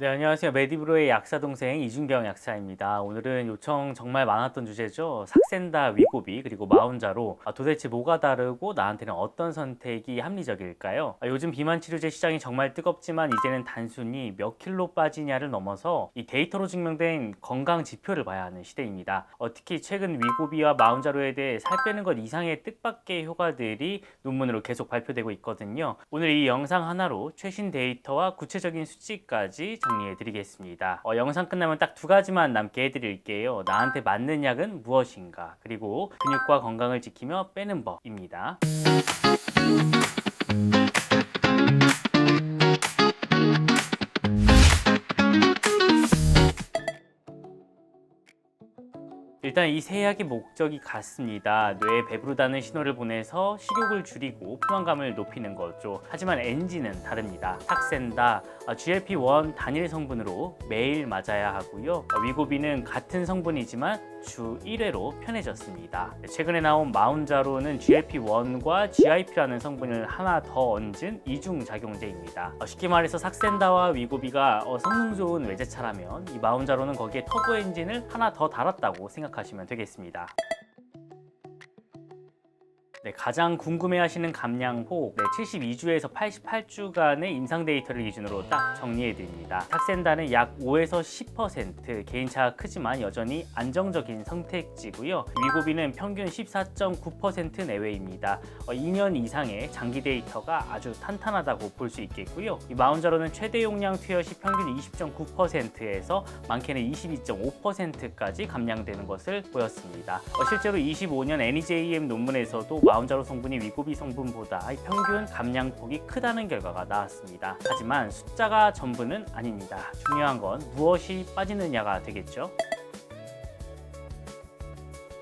네, 안녕하세요. 메디브로의 약사 동생 이준경 약사입니다. 오늘은 요청 정말 많았던 주제죠. 삭센다, 위고비, 그리고 마운자로 아, 도대체 뭐가 다르고 나한테는 어떤 선택이 합리적일까요? 아, 요즘 비만 치료제 시장이 정말 뜨겁지만 이제는 단순히 몇 킬로 빠지냐를 넘어서 이 데이터로 증명된 건강 지표를 봐야 하는 시대입니다. 어, 특히 최근 위고비와 마운자로에 대해 살 빼는 것 이상의 뜻밖의 효과들이 논문으로 계속 발표되고 있거든요. 오늘 이 영상 하나로 최신 데이터와 구체적인 수치까지 정리해 드리겠습니다. 어, 영상 끝나면 딱 두 가지만 남게 해드릴게요. 나한테 맞는 약은 무엇인가? 그리고 근육과 건강을 지키며 빼는 법입니다. 일단 이 세 약의 목적이 같습니다. 뇌에 배부르다는 신호를 보내서 식욕을 줄이고 포만감을 높이는 거죠. 하지만 NG는 다릅니다. 탁센다, 아, GLP-1 단일 성분으로 매일 맞아야 하고요. 어, 위고비는 같은 성분이지만 주 1회로 편해졌습니다. 최근에 나온 마운자로는 GLP-1과 GIP라는 성분을 하나 더 얹은 이중 작용제입니다. 어, 쉽게 말해서 삭센다와 위고비가 어, 성능 좋은 외제차라면 이 마운자로는 거기에 터보 엔진을 하나 더 달았다고 생각하시면 되겠습니다. 네, 가장 궁금해하시는 감량폭 네, 72주에서 88주간의 임상 데이터를 기준으로 딱 정리해 드립니다. 탁센다는 약 5에서 10% 개인차가 크지만 여전히 안정적인 선택지고요. 위고비는 평균 14.9% 내외입니다. 어, 2년 이상의 장기 데이터가 아주 탄탄하다고 볼 수 있겠고요. 이 마운자로는 최대 용량 투여 시 평균 20.9%에서 많게는 22.5%까지 감량되는 것을 보였습니다. 어, 실제로 25년 NEJM 논문에서도 마운자로 성분이 위고비 성분보다 평균 감량폭이 크다는 결과가 나왔습니다. 하지만 숫자가 전부는 아닙니다. 중요한 건 무엇이 빠지느냐가 되겠죠.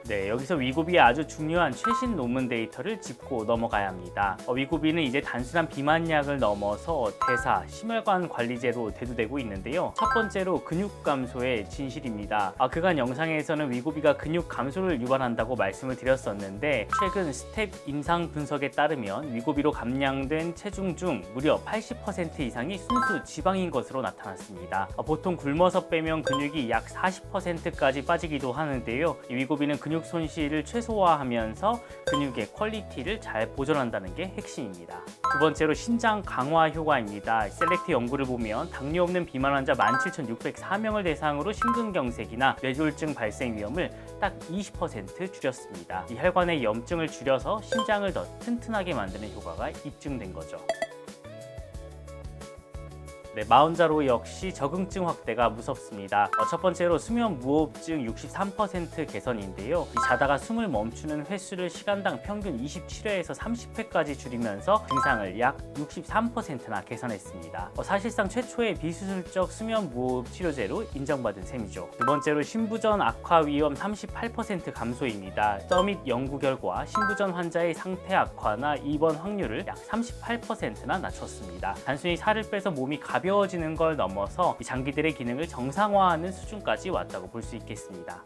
네, 여기서 위고비의 아주 중요한 최신 논문 데이터를 짚고 넘어가야 합니다. 어, 위고비는 이제 단순한 비만약을 넘어서 대사, 심혈관 관리제로 대두되고 있는데요. 첫 번째로 근육 감소의 진실입니다. 아, 그간 영상에서는 위고비가 근육 감소를 유발한다고 말씀을 드렸었는데 최근 스텝 임상 분석에 따르면 위고비로 감량된 체중 중 무려 80% 이상이 순수 지방인 것으로 나타났습니다. 어, 보통 굶어서 빼면 근육이 약 40%까지 빠지기도 하는데요. 이 위고비는 근육 손실을 최소화하면서 근육의 퀄리티를 잘 보존한다는 게 핵심입니다. 두 번째로 신장 강화 효과입니다. 셀렉트 연구를 보면 당뇨 없는 비만 환자 17,604명을 대상으로 심근경색이나 뇌졸중 발생 위험을 딱 20% 줄였습니다. 이 혈관의 염증을 줄여서 심장을 더 튼튼하게 만드는 효과가 입증된 거죠. 네, 마운자로 역시 적응증 확대가 무섭습니다. 어, 첫 번째로 수면 무호흡증 63% 개선인데요. 이 자다가 숨을 멈추는 횟수를 시간당 평균 27회에서 30회까지 줄이면서 증상을 약 63%나 개선했습니다. 어, 사실상 최초의 비수술적 수면 무호흡 치료제로 인정받은 셈이죠. 두 번째로 신부전 악화 위험 38% 감소입니다. 서밋 연구 결과 신부전 환자의 상태 악화나 입원 확률을 약 38%나 낮췄습니다. 단순히 살을 빼서 몸이 가벼 워지는 걸 넘어서 이 장기들의 기능을 정상화하는 수준까지 왔다고 볼 수 있겠습니다.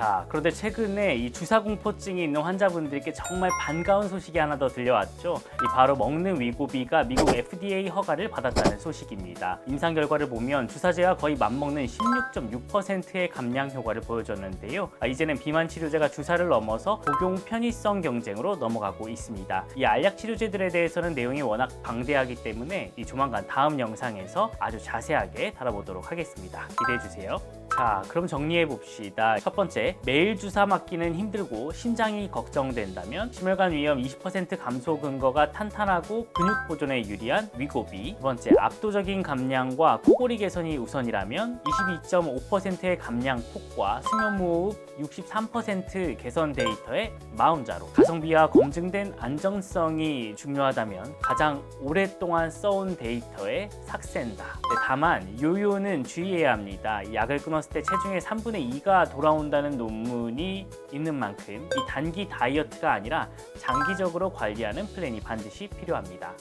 자, 그런데 최근에 이 주사공포증이 있는 환자분들께 정말 반가운 소식이 하나 더 들려왔죠. 이 바로 먹는 위고비가 미국 FDA 허가를 받았다는 소식입니다. 임상 결과를 보면 주사제와 거의 맞먹는 16.6%의 감량 효과를 보여줬는데요. 아, 이제는 비만 치료제가 주사를 넘어서 복용 편의성 경쟁으로 넘어가고 있습니다. 이 알약 치료제들에 대해서는 내용이 워낙 방대하기 때문에 이 조만간 다음 영상에서 아주 자세하게 다뤄보도록 하겠습니다. 기대해 주세요. 자, 그럼 정리해 봅시다. 첫 번째, 매일 주사 맞기는 힘들고 심장이 걱정된다면 심혈관 위험 20% 감소 근거가 탄탄하고 근육 보존에 유리한 위고비. 두 번째, 압도적인 감량과 코골이 개선이 우선이라면 22.5%의 감량 폭과 수면 무호흡 63% 개선 데이터의 마운자로 가성비와 검증된 안정성이 중요하다면 가장 오랫동안 써온 데이터의 삭센다. 네, 다만 요요는 주의해야 합니다. 약을 끊었을 때 체중의 3분의 2가 돌아온다는 논문이 있는 만큼 이 단기 다이어트가 아니라 장기적으로 관리하는 플랜이 반드시 필요합니다.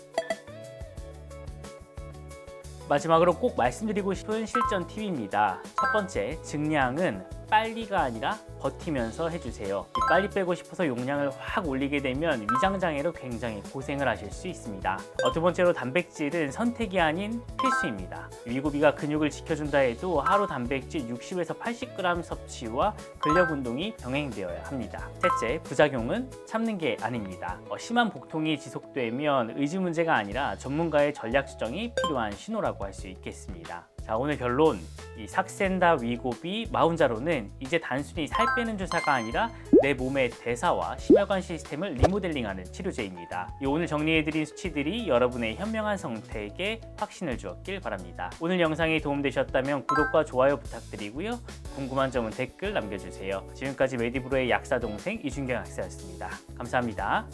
마지막으로 꼭 말씀드리고 싶은 실전 팁입니다. 첫 번째, 증량은 빨리가 아니라 버티면서 해주세요. 이 빨리 빼고 싶어서 용량을 확 올리게 되면 위장 장애로 굉장히 고생을 하실 수 있습니다. 어, 두 번째로 단백질은 선택이 아닌 필수입니다. 위고비가 근육을 지켜준다 해도 하루 단백질 60에서 80g 섭취와 근력 운동이 병행되어야 합니다. 셋째, 부작용은 참는 게 아닙니다. 어, 심한 복통이 지속되면 의지 문제가 아니라 전문가의 전략 수정이 필요한 신호라고 할 수 있겠습니다. 자, 오늘 결론. 이 삭센다 위고비 마운자로는 이제 단순히 살 빼는 주사가 아니라 내 몸의 대사와 심혈관 시스템을 리모델링하는 치료제입니다. 이 오늘 정리해드린 수치들이 여러분의 현명한 선택에 확신을 주었길 바랍니다. 오늘 영상이 도움되셨다면 구독과 좋아요 부탁드리고요. 궁금한 점은 댓글 남겨주세요. 지금까지 메디브로의 약사 동생 이준경 약사였습니다. 감사합니다.